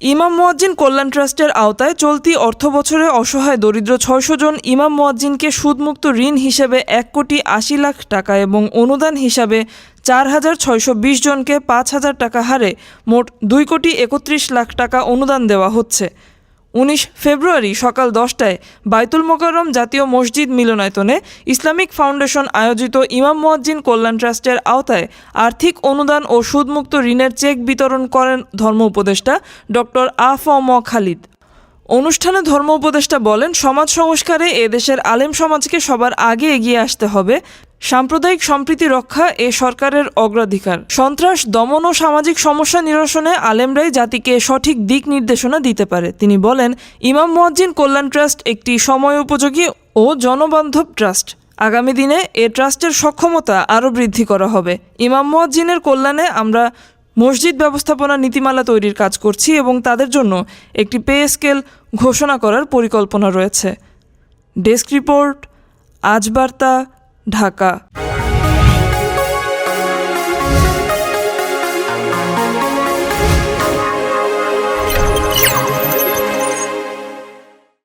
ইমাম মোয়াজ্জিন কল্যাণ ট্রাস্টের আওতায় চলতি অর্থ বছরে অসহায় দরিদ্র ছয়শো জন ইমাম মোয়াজ্জিনকে সুদমুক্ত ঋণ হিসেবে এক কোটি আশি লাখ টাকা এবং অনুদান হিসাবে চার হাজার ছয়শো বিশ জনকে পাঁচ হাজার টাকা হারে মোট দুই কোটি একত্রিশ লাখ টাকা অনুদান দেওয়া হচ্ছে। উনিশ ফেব্রুয়ারি সকাল দশটায় বাইতুল মোকাররম জাতীয় মসজিদ মিলনায়তনে ইসলামিক ফাউন্ডেশন আয়োজিত ইমাম মুয়াজ্জিন কল্যাণ ট্রাস্টের আওতায় আর্থিক অনুদান ও সুদমুক্ত ঋণের চেক বিতরণ করেন ধর্ম উপদেষ্টা ডক্টর আফ ম খালিদ। অনুষ্ঠানে ধর্ম উপদেষ্টা বলেন, সমাজ সংস্কারে এদেশের আলেম সমাজকে সবার আগে এগিয়ে আসতে হবে। সাম্প্রদায়িক সম্প্রীতি রক্ষা এ সরকারের অগ্রাধিকার। সন্ত্রাস, দমন ও সামাজিক সমস্যা নিরসনে আলেমরাই জাতিকে সঠিক দিক নির্দেশনা দিতে পারে। তিনি বলেন, ইমাম মুয়াজ্জিন কল্যাণ ট্রাস্ট একটি সময় উপযোগী ও জনবান্ধব ট্রাস্ট। আগামী দিনে এ ট্রাস্টের সক্ষমতা আরও বৃদ্ধি করা হবে। ইমাম মুয়াজ্জিনের কল্যাণে আমরা মসজিদ ব্যবস্থাপনা নীতিমালা তৈরির কাজ করছি এবং তাদের জন্য একটি পে স্কেল ঘোষণা করার পরিকল্পনা রয়েছে। ডেস্ক রিপোর্ট, আজ বার্তা। ঢাকা।